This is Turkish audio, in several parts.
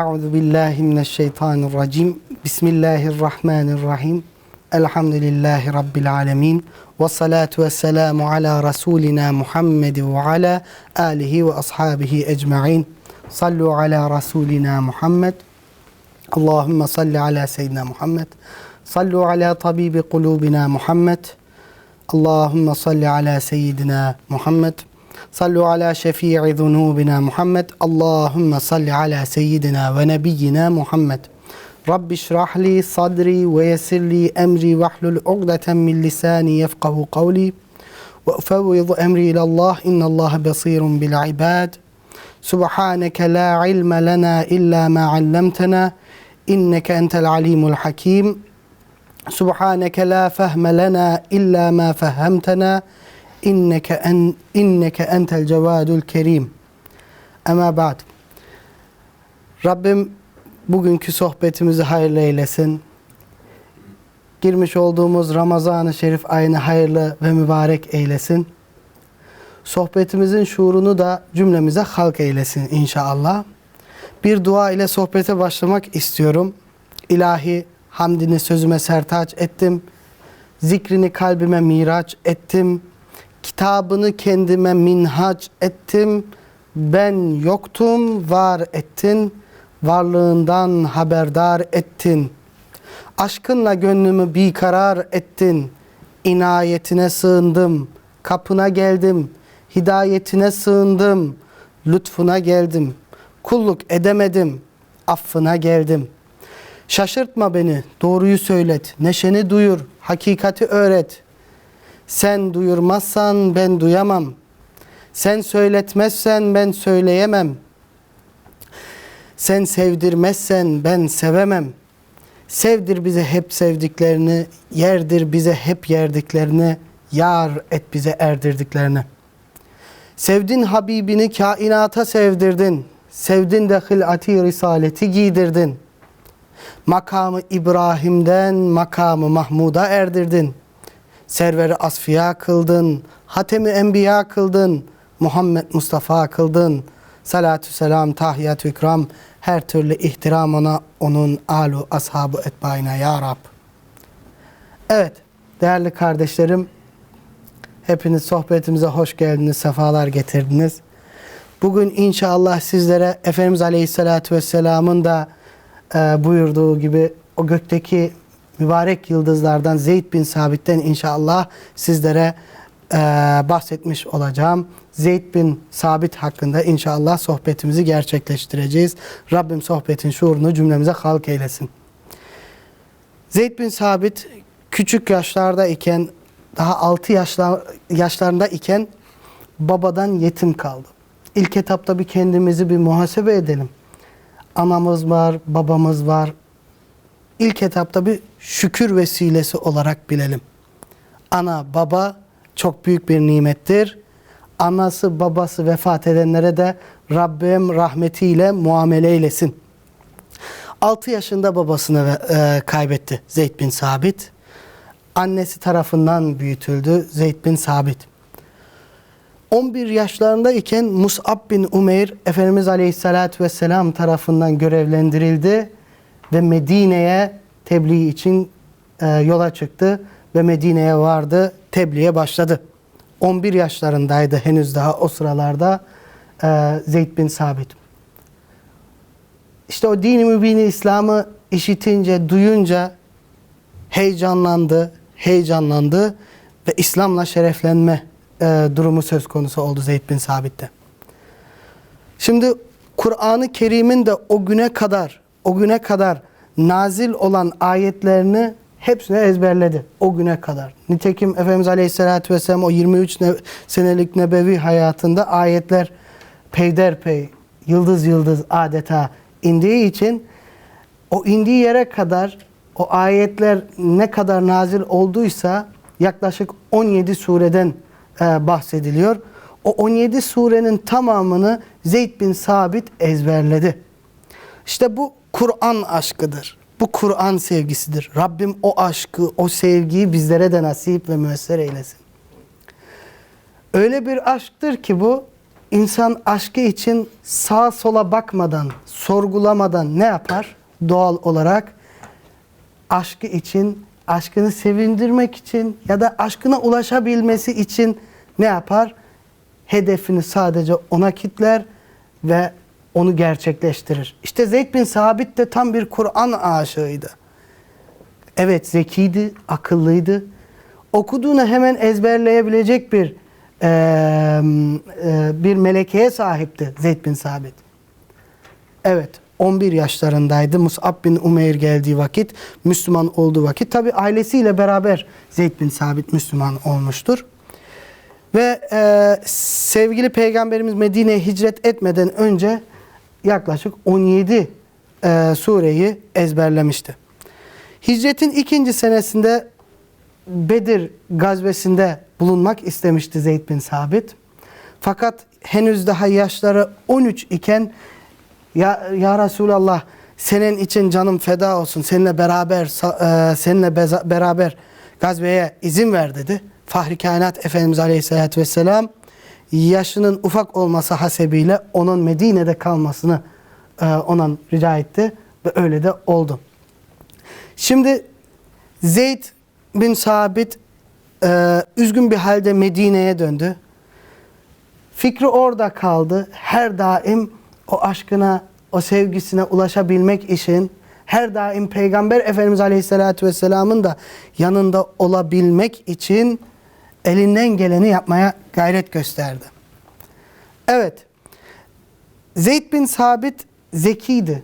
أعوذ بالله من الشيطان الرجيم. بسم الله الرحمن الرحيم. الحمد لله رب العالمين والصلاة والسلام على رسولنا محمد وعلى آله وأصحابه أجمعين. صلوا على رسولنا محمد. اللهم صل على سيدنا محمد. صلوا على طبيب قلوبنا محمد. اللهم صل على سيدنا محمد. صلوا على شفيع ذنوبنا محمد. اللهم صل على سيدنا ونبينا محمد. رب اشرح لي صدري ويسر لي أمري واحلل عقدة من لساني يفقه قولي. وأفوض أمري إلى الله إن الله بصير بالعباد. سبحانك لا علم لنا إلا ما علمتنا. إنك أنت العليم الحكيم. سبحانك لا فهم لنا إلا ما فهمتنا. İnneke en inneke entel cevadul kerim. Ama ba'd. Rabbim bugünkü sohbetimizi hayırlı eylesin. Girmiş olduğumuz Ramazan-ı Şerif ayını hayırlı ve mübarek eylesin. Sohbetimizin şuurunu da cümlemize halk eylesin inşallah. Bir dua ile sohbete başlamak istiyorum. İlahi hamdini sözüme sertaç ettim. Zikrini kalbime miraç ettim. Kitabını kendime minhaç ettim. Ben yoktum, var ettin. Varlığından haberdar ettin. Aşkınla gönlümü bir karar ettin. İnayetine sığındım. Kapına geldim. Hidayetine sığındım. Lütfuna geldim. Kulluk edemedim. Affına geldim. Şaşırtma beni, doğruyu söylet. Neşeni duyur, hakikati öğret. Sen duyurmazsan ben duyamam. Sen söyletmezsen ben söyleyemem. Sen sevdirmezsen ben sevemem. Sevdir bize hep sevdiklerini, yerdir bize hep yerdiklerini, yar et bize erdirdiklerini. Sevdin Habibini kainata sevdirdin. Sevdin de hılati risaleti giydirdin. Makamı İbrahim'den makamı Mahmud'a erdirdin. Serveri asfiya kıldın. Hatemi enbiya kıldın. Muhammed Mustafa kıldın. Salatü selam, tahiyyatü ikram, her türlü ihtiram ona, onun alu, ashabı etbaina ya Rab. Evet, değerli kardeşlerim, hepiniz sohbetimize hoş geldiniz, sefalar getirdiniz. Bugün inşallah sizlere Efendimiz Aleyhisselatü Vesselam'ın da e, buyurduğu gibi o gökteki mübarek yıldızlardan Zeyd bin Sabit'ten inşallah sizlere e, bahsetmiş olacağım. Zeyd bin Sabit hakkında inşallah sohbetimizi gerçekleştireceğiz. Rabbim sohbetin şuurunu cümlemize halk eylesin. Zeyd bin Sabit küçük yaşlarda iken daha 6 yaşlar, yaşlarında iken babadan yetim kaldı. İlk etapta bir kendimizi bir muhasebe edelim. Anamız var, babamız var. İlk etapta bir şükür vesilesi olarak bilelim. Ana, baba çok büyük bir nimettir. Anası, babası vefat edenlere de Rabbim rahmetiyle muamele eylesin. 6 yaşında babasını e, kaybetti Zeyd bin Sabit. Annesi tarafından büyütüldü Zeyd bin Sabit. 11 yaşlarındayken Mus'ab bin Umeyr Efendimiz Aleyhisselatü Vesselam tarafından görevlendirildi ve Medine'ye tebliğ için e, yola çıktı ve Medine'ye vardı, tebliğe başladı. 11 yaşlarındaydı henüz daha o sıralarda e, Zeyd bin Sabit. İşte o dini mübini İslam'ı işitince, duyunca heyecanlandı, heyecanlandı ve İslam'la şereflenme e, durumu söz konusu oldu Zeyd bin Sabit'te. Şimdi Kur'an-ı Kerim'in de o güne kadar, o güne kadar nazil olan ayetlerini hepsini ezberledi o güne kadar. Nitekim Efendimiz Aleyhisselatü Vesselam o 23 ne, senelik nebevi hayatında ayetler peyderpey, yıldız yıldız adeta indiği için o indiği yere kadar o ayetler ne kadar nazil olduysa yaklaşık 17 sureden e, bahsediliyor. O 17 surenin tamamını Zeyd bin Sabit ezberledi. İşte bu Kur'an aşkıdır. Bu Kur'an sevgisidir. Rabbim o aşkı, o sevgiyi bizlere de nasip ve müesser eylesin. Öyle bir aşktır ki bu insan aşkı için sağa sola bakmadan, sorgulamadan ne yapar? Doğal olarak aşkı için, aşkını sevindirmek için ya da aşkına ulaşabilmesi için ne yapar? Hedefini sadece ona kitler ve onu gerçekleştirir. İşte Zeyd bin Sabit de tam bir Kur'an aşığıydı. Evet zekiydi, akıllıydı. Okuduğunu hemen ezberleyebilecek bir eee, eee, bir melekeye sahipti Zeyd bin Sabit. Evet 11 yaşlarındaydı. Mus'ab bin Umeyr geldiği vakit, Müslüman olduğu vakit. Tabi ailesiyle beraber Zeyd bin Sabit Müslüman olmuştur. Ve eee, sevgili peygamberimiz Medine'ye hicret etmeden önce yaklaşık 17 eee, sureyi ezberlemişti. Hicretin ikinci senesinde Bedir gazvesinde bulunmak istemişti Zeyd bin Sabit. Fakat henüz daha yaşları 13 iken ya, ya Resulallah senin için canım feda olsun. Seninle beraber e, seninle beza- beraber gazveye izin ver dedi. Fahri Kainat Efendimiz Aleyhisselatü Vesselam yaşının ufak olması hasebiyle onun Medine'de kalmasını e, ona rica etti ve öyle de oldu. Şimdi Zeyd bin Sabit e, üzgün bir halde Medine'ye döndü. Fikri orada kaldı. Her daim o aşkına, o sevgisine ulaşabilmek için her daim Peygamber Efendimiz Aleyhisselatü Vesselam'ın da yanında olabilmek için elinden geleni yapmaya gayret gösterdi. Evet, Zeyd bin Sabit zekiydi,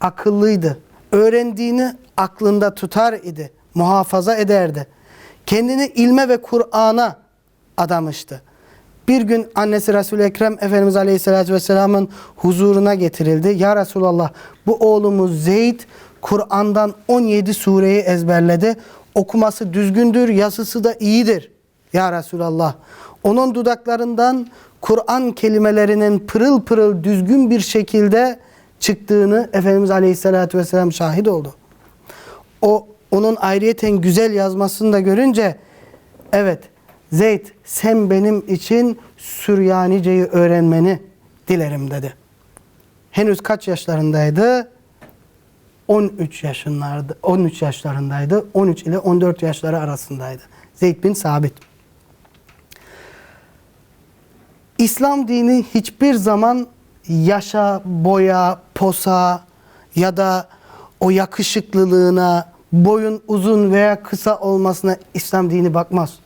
akıllıydı. Öğrendiğini aklında tutar idi, muhafaza ederdi. Kendini ilme ve Kur'an'a adamıştı. Bir gün annesi Resul-i Ekrem Efendimiz Aleyhisselatü Vesselam'ın huzuruna getirildi. Ya Resulallah bu oğlumuz Zeyd Kur'an'dan 17 sureyi ezberledi. Okuması düzgündür, yazısı da iyidir. Ya Resulallah onun dudaklarından Kur'an kelimelerinin pırıl pırıl düzgün bir şekilde çıktığını Efendimiz Aleyhisselatü Vesselam şahit oldu. O onun ayrıyeten güzel yazmasını da görünce evet Zeyd sen benim için Süryanice'yi öğrenmeni dilerim dedi. Henüz kaç yaşlarındaydı? 13 yaşındaydı. 13 yaşlarındaydı. 13 ile 14 yaşları arasındaydı. Zeyd bin Sabit. İslam dini hiçbir zaman yaşa, boya, posa ya da o yakışıklılığına, boyun uzun veya kısa olmasına İslam dini bakmaz.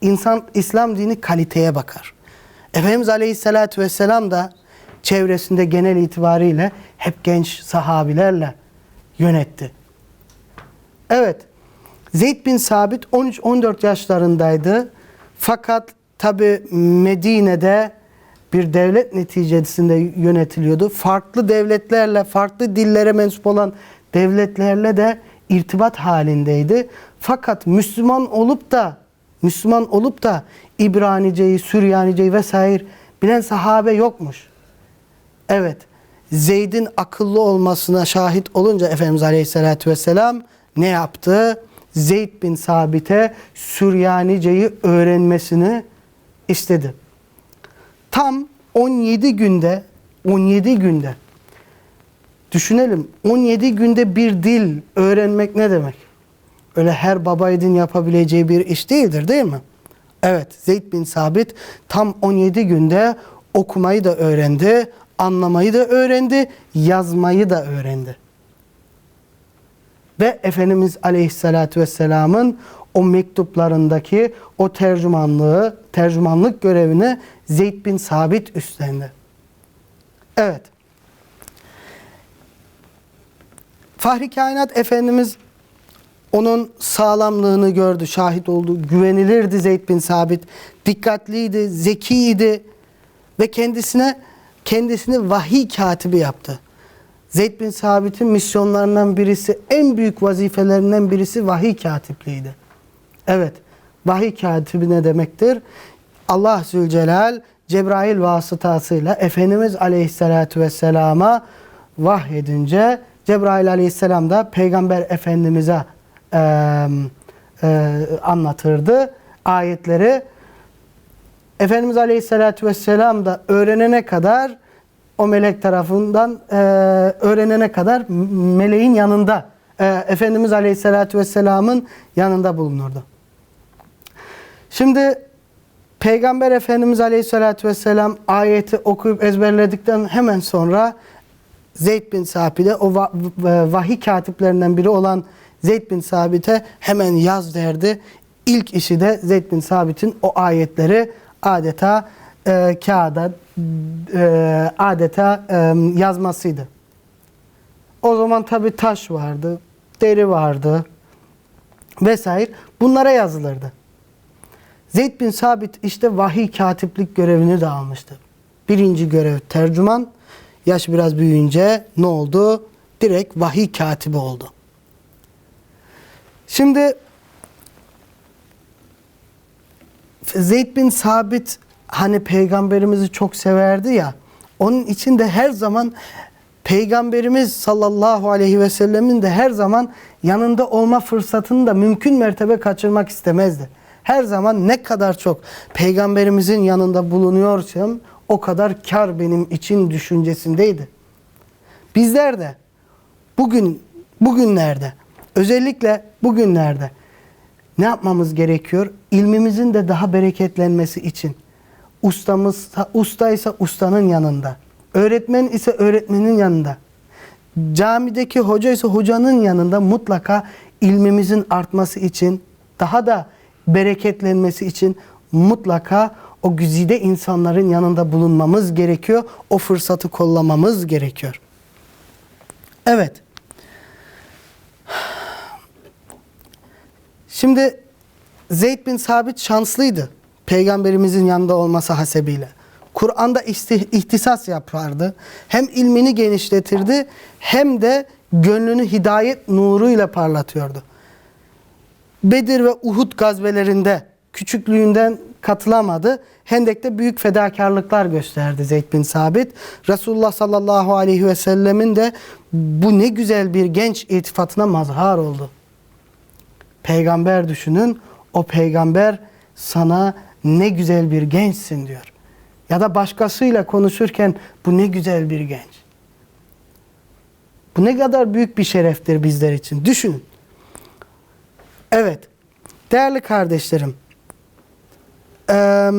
İnsan İslam dini kaliteye bakar. Efendimiz Aleyhisselatü Vesselam da çevresinde genel itibariyle hep genç sahabilerle yönetti. Evet, Zeyd bin Sabit 13-14 yaşlarındaydı. Fakat tabi Medine'de bir devlet neticesinde yönetiliyordu. Farklı devletlerle, farklı dillere mensup olan devletlerle de irtibat halindeydi. Fakat Müslüman olup da Müslüman olup da İbranice'yi, Süryanice'yi vesaire bilen sahabe yokmuş. Evet. Zeyd'in akıllı olmasına şahit olunca Efendimiz Aleyhisselatü Vesselam ne yaptı? Zeyd bin Sabit'e Süryanice'yi öğrenmesini istedi. Tam 17 günde 17 günde düşünelim 17 günde bir dil öğrenmek ne demek? Öyle her babaydın yapabileceği bir iş değildir değil mi? Evet Zeyd bin Sabit tam 17 günde okumayı da öğrendi, anlamayı da öğrendi, yazmayı da öğrendi. Ve Efendimiz Aleyhisselatü Vesselam'ın o mektuplarındaki o tercümanlığı, tercümanlık görevini Zeyd bin Sabit üstlendi. Evet. Fahri Kainat Efendimiz onun sağlamlığını gördü, şahit oldu. Güvenilirdi Zeyd bin Sabit. Dikkatliydi, zekiydi ve kendisine kendisini vahiy katibi yaptı. Zeyd bin Sabit'in misyonlarından birisi, en büyük vazifelerinden birisi vahiy katipliğiydi. Evet, vahiy katibi ne demektir? Allah Zülcelal Cebrail vasıtasıyla Efendimiz Aleyhisselatü Vesselam'a vahyedince Cebrail Aleyhisselam da Peygamber Efendimiz'e e, e, anlatırdı ayetleri. Efendimiz Aleyhisselatü Vesselam da öğrenene kadar o melek tarafından e, öğrenene kadar meleğin yanında e, Efendimiz Aleyhisselatü Vesselam'ın yanında bulunurdu. Şimdi Peygamber Efendimiz Aleyhisselatü Vesselam ayeti okuyup ezberledikten hemen sonra Zeyd bin Sabit'e o v- vahiy katiplerinden biri olan Zeyd bin Sabit'e hemen yaz derdi. İlk işi de Zeyd bin Sabit'in o ayetleri adeta e, kağıda e, adeta e, yazmasıydı. O zaman tabi taş vardı, deri vardı vesaire. Bunlara yazılırdı. Zeyd bin Sabit işte vahiy katiplik görevini de almıştı. Birinci görev tercüman. Yaş biraz büyüyünce ne oldu? Direkt vahiy katibi oldu. Şimdi Zeyd bin Sabit hani peygamberimizi çok severdi ya. Onun için de her zaman peygamberimiz sallallahu aleyhi ve sellemin de her zaman yanında olma fırsatını da mümkün mertebe kaçırmak istemezdi. Her zaman ne kadar çok peygamberimizin yanında bulunuyorsam o kadar kar benim için düşüncesindeydi. Bizler de bugün bugünlerde özellikle bugünlerde ne yapmamız gerekiyor? İlmimizin de daha bereketlenmesi için. Ustamız ustaysa ustanın yanında. Öğretmen ise öğretmenin yanında. Camideki hoca ise hocanın yanında mutlaka ilmimizin artması için, daha da bereketlenmesi için mutlaka o güzide insanların yanında bulunmamız gerekiyor. O fırsatı kollamamız gerekiyor. Evet. Şimdi Zeyd bin Sabit şanslıydı. Peygamberimizin yanında olması hasebiyle. Kur'an'da ihtisas yapardı. Hem ilmini genişletirdi hem de gönlünü hidayet nuruyla parlatıyordu. Bedir ve Uhud gazvelerinde küçüklüğünden katılamadı. Hendek'te büyük fedakarlıklar gösterdi Zeyd bin Sabit. Resulullah sallallahu aleyhi ve sellemin de bu ne güzel bir genç iltifatına mazhar oldu. Peygamber düşünün. O peygamber sana ne güzel bir gençsin diyor. Ya da başkasıyla konuşurken bu ne güzel bir genç. Bu ne kadar büyük bir şereftir bizler için. Düşünün. Evet. Değerli kardeşlerim. eee,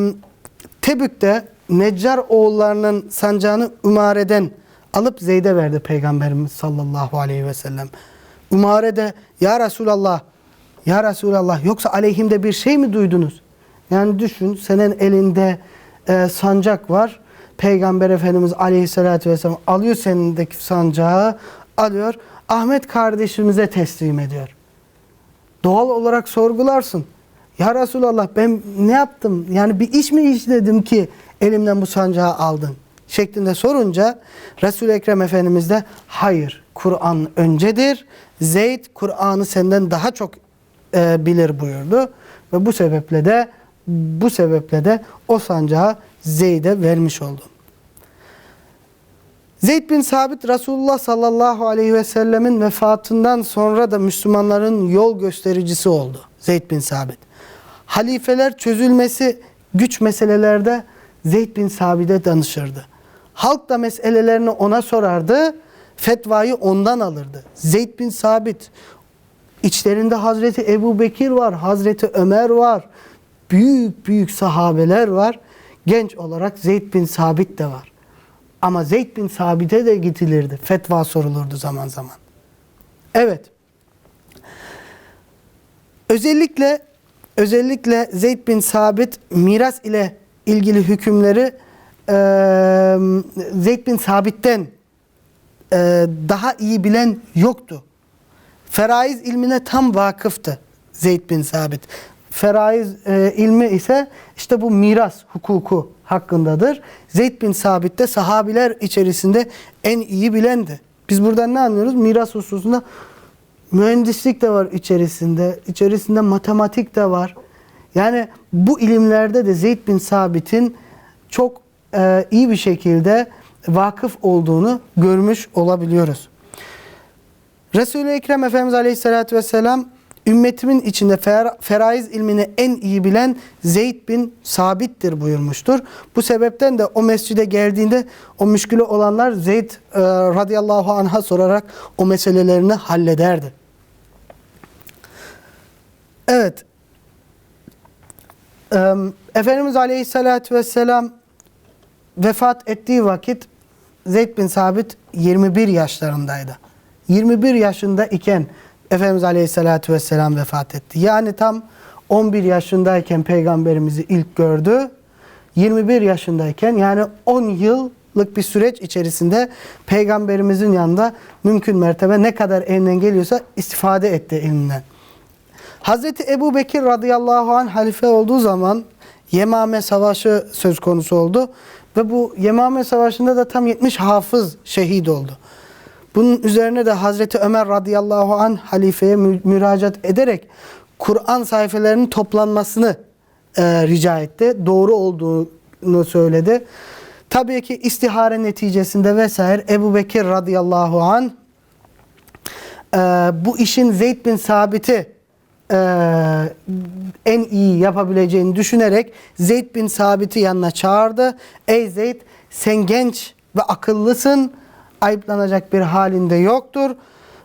Tebük'te Neccar oğullarının sancağını Ümare'den alıp Zeyd'e verdi Peygamberimiz sallallahu aleyhi ve sellem. Umare de ya Resulallah ya Resulallah yoksa aleyhimde bir şey mi duydunuz? Yani düşün senin elinde e, sancak var. Peygamber Efendimiz aleyhissalatü vesselam alıyor senindeki sancağı alıyor. Ahmet kardeşimize teslim ediyor. Doğal olarak sorgularsın. Ya Resulallah ben ne yaptım? Yani bir iş mi işledim ki elimden bu sancağı aldın? Şeklinde sorunca Resul-i Ekrem Efendimiz de hayır Kur'an öncedir. Zeyd Kur'an'ı senden daha çok e, bilir buyurdu. Ve bu sebeple de bu sebeple de o sancağı Zeyd'e vermiş oldu. Zeyd bin Sabit Resulullah sallallahu aleyhi ve sellemin vefatından sonra da Müslümanların yol göstericisi oldu. Zeyd bin Sabit. Halifeler çözülmesi güç meselelerde Zeyd bin Sabit'e danışırdı. Halk da meselelerini ona sorardı. Fetvayı ondan alırdı. Zeyd bin Sabit içlerinde Hazreti Ebu Bekir var, Hazreti Ömer var. Büyük büyük sahabeler var. Genç olarak Zeyd bin Sabit de var. Ama Zeyd bin Sabit'e de gidilirdi. Fetva sorulurdu zaman zaman. Evet. Özellikle özellikle Zeyd bin Sabit miras ile ilgili hükümleri e, Zeyd bin Sabit'ten e, daha iyi bilen yoktu. Feraiz ilmine tam vakıftı Zeyd bin Sabit. Feraiz e, ilmi ise işte bu miras hukuku hakkındadır. Zeyd bin Sabit de sahabiler içerisinde en iyi bilendi. Biz buradan ne anlıyoruz? Miras hususunda mühendislik de var içerisinde. içerisinde matematik de var. Yani bu ilimlerde de Zeyd bin Sabit'in çok e, iyi bir şekilde vakıf olduğunu görmüş olabiliyoruz. Resul-i Ekrem Efendimiz Aleyhisselatü Vesselam ümmetimin içinde fer- feraiz ilmini en iyi bilen Zeyd bin Sabit'tir buyurmuştur. Bu sebepten de o mescide geldiğinde o müşkülü olanlar Zeyd e, radıyallahu anh'a sorarak o meselelerini hallederdi. Evet. Ee, Efendimiz Aleyhisselatü Vesselam vefat ettiği vakit Zeyd bin Sabit 21 yaşlarındaydı. 21 yaşında iken Efendimiz Aleyhisselatü Vesselam vefat etti. Yani tam 11 yaşındayken peygamberimizi ilk gördü. 21 yaşındayken yani 10 yıllık bir süreç içerisinde peygamberimizin yanında mümkün mertebe ne kadar elinden geliyorsa istifade etti ilminden. Hazreti Ebu Bekir radıyallahu anh halife olduğu zaman Yemame Savaşı söz konusu oldu. Ve bu Yemame Savaşı'nda da tam 70 hafız şehit oldu. Bunun üzerine de Hazreti Ömer radıyallahu anh halifeye mü- müracaat ederek Kur'an sayfelerinin toplanmasını e, rica etti. Doğru olduğunu söyledi. Tabii ki istihare neticesinde vesaire Ebu Bekir radıyallahu anh e, bu işin Zeyd bin Sabit'i e, en iyi yapabileceğini düşünerek Zeyd bin Sabit'i yanına çağırdı. Ey Zeyd sen genç ve akıllısın. Ayıplanacak bir halinde yoktur.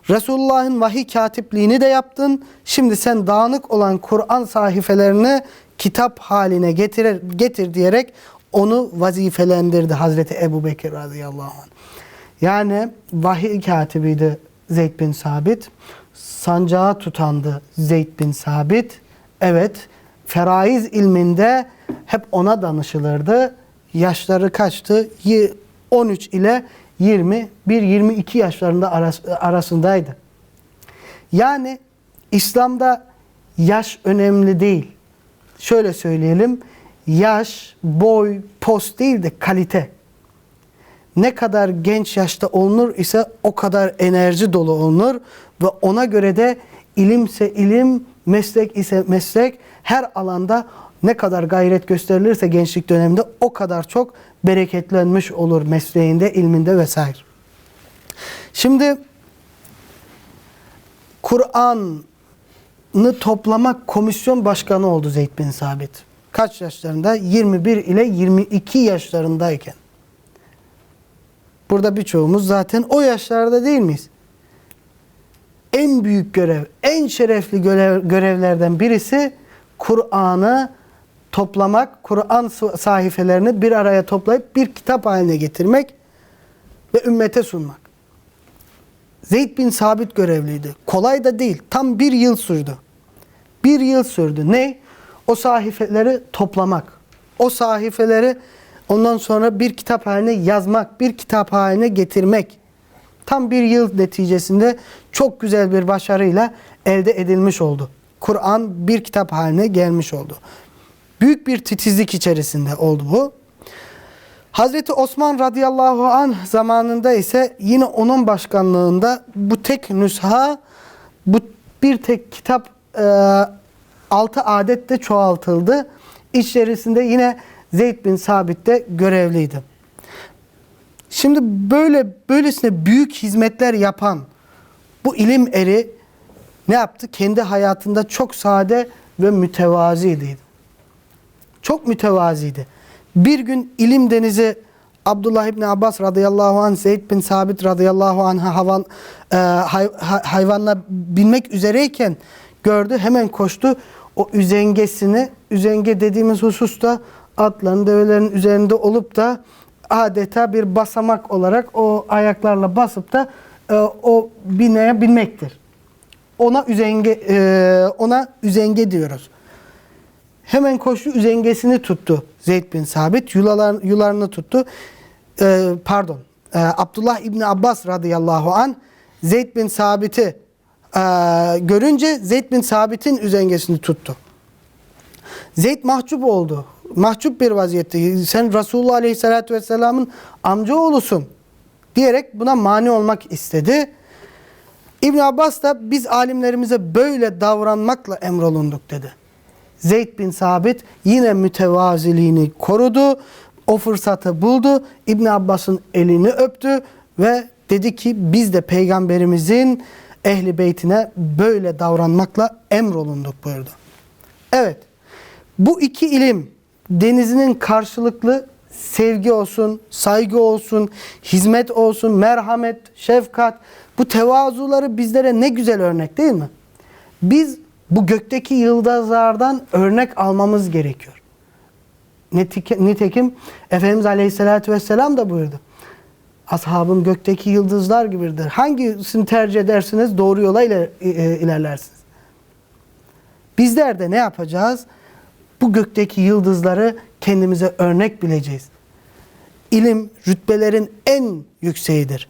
Resulullah'ın vahiy katipliğini de yaptın. Şimdi sen dağınık olan Kur'an sahifelerini kitap haline getir, getir diyerek onu vazifelendirdi Hazreti Ebu Bekir radıyallahu anh. Yani vahiy katibiydi Zeyd bin Sabit. Sancağı tutandı Zeyd bin Sabit. Evet, feraiz ilminde hep ona danışılırdı. Yaşları kaçtı? Y- 13 ile 21-22 yaşlarında aras- arasındaydı. Yani İslam'da yaş önemli değil. Şöyle söyleyelim. Yaş, boy, post değil de kalite. Ne kadar genç yaşta olunur ise o kadar enerji dolu olunur ve ona göre de ilimse ilim, meslek ise meslek her alanda ne kadar gayret gösterilirse gençlik döneminde o kadar çok bereketlenmiş olur mesleğinde, ilminde vesaire. Şimdi Kur'an'ı toplamak komisyon başkanı oldu Zeyd bin Sabit. Kaç yaşlarında? 21 ile 22 yaşlarındayken. Burada birçoğumuz zaten o yaşlarda değil miyiz? En büyük görev, en şerefli görev, görevlerden birisi Kur'an'ı toplamak, Kur'an sayfelerini bir araya toplayıp bir kitap haline getirmek ve ümmete sunmak. Zeyd bin Sabit görevliydi. Kolay da değil. Tam bir yıl sürdü. Bir yıl sürdü. Ne? O sahifeleri toplamak. O sahifeleri ondan sonra bir kitap haline yazmak, bir kitap haline getirmek. Tam bir yıl neticesinde çok güzel bir başarıyla elde edilmiş oldu. Kur'an bir kitap haline gelmiş oldu. Büyük bir titizlik içerisinde oldu bu. Hazreti Osman radıyallahu anh zamanında ise yine onun başkanlığında bu tek nüsha, bu bir tek kitap e, altı adette çoğaltıldı. İçerisinde yine Zeyd bin Sabit de görevliydi. Şimdi böyle böylesine büyük hizmetler yapan bu ilim eri ne yaptı? Kendi hayatında çok sade ve mütevaziydi. Çok mütevaziydi. Bir gün ilim denizi Abdullah İbni Abbas radıyallahu anh, Zeyd bin Sabit radıyallahu anh'a havan, e, hay, hay, hayvanla binmek üzereyken gördü. Hemen koştu. O üzengesini, üzenge dediğimiz hususta atların, develerin üzerinde olup da adeta bir basamak olarak o ayaklarla basıp da e, o bineye binmektir. Ona üzenge e, ona üzenge diyoruz. Hemen koştu üzengesini tuttu Zeyd bin Sabit. Yular, yularını tuttu. Ee, pardon. Ee, Abdullah İbni Abbas radıyallahu an Zeyd bin Sabit'i e, görünce Zeyd bin Sabit'in üzengesini tuttu. Zeyd mahcup oldu. Mahcup bir vaziyette. Sen Resulullah Aleyhisselatü Vesselam'ın amcaoğlusun diyerek buna mani olmak istedi. İbn Abbas da biz alimlerimize böyle davranmakla emrolunduk dedi. Zeyd bin Sabit yine mütevaziliğini korudu. O fırsatı buldu. İbn Abbas'ın elini öptü ve dedi ki biz de peygamberimizin ehli beytine böyle davranmakla emrolunduk buyurdu. Evet. Bu iki ilim denizinin karşılıklı sevgi olsun, saygı olsun, hizmet olsun, merhamet, şefkat bu tevazuları bizlere ne güzel örnek değil mi? Biz bu gökteki yıldızlardan örnek almamız gerekiyor. Nitekim Efendimiz Aleyhisselatü Vesselam da buyurdu. Ashabım gökteki yıldızlar gibidir. Hangisini tercih edersiniz doğru yola iler- e, ilerlersiniz. Bizler de ne yapacağız? Bu gökteki yıldızları kendimize örnek bileceğiz. İlim rütbelerin en yükseğidir.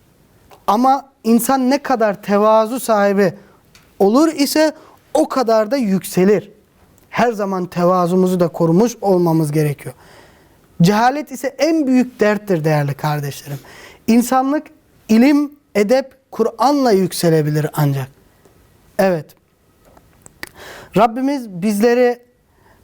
Ama insan ne kadar tevazu sahibi olur ise o kadar da yükselir. Her zaman tevazumuzu da korumuş olmamız gerekiyor. Cehalet ise en büyük derttir değerli kardeşlerim. İnsanlık ilim, edep, Kur'an'la yükselebilir ancak. Evet. Rabbimiz bizleri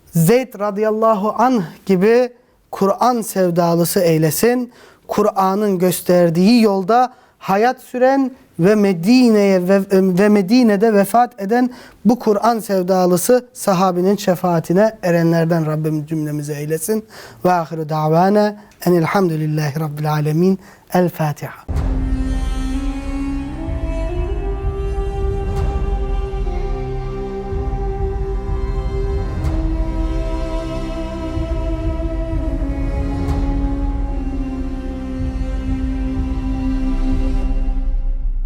Zeyd radıyallahu anh gibi Kur'an sevdalısı eylesin. Kur'an'ın gösterdiği yolda hayat süren ve Medine'ye ve, ve Medine'de vefat eden bu Kur'an sevdalısı sahabinin şefaatine erenlerden Rabbim cümlemizi eylesin. Ve ahiru davana enilhamdülillahi rabbil alemin. El Fatiha.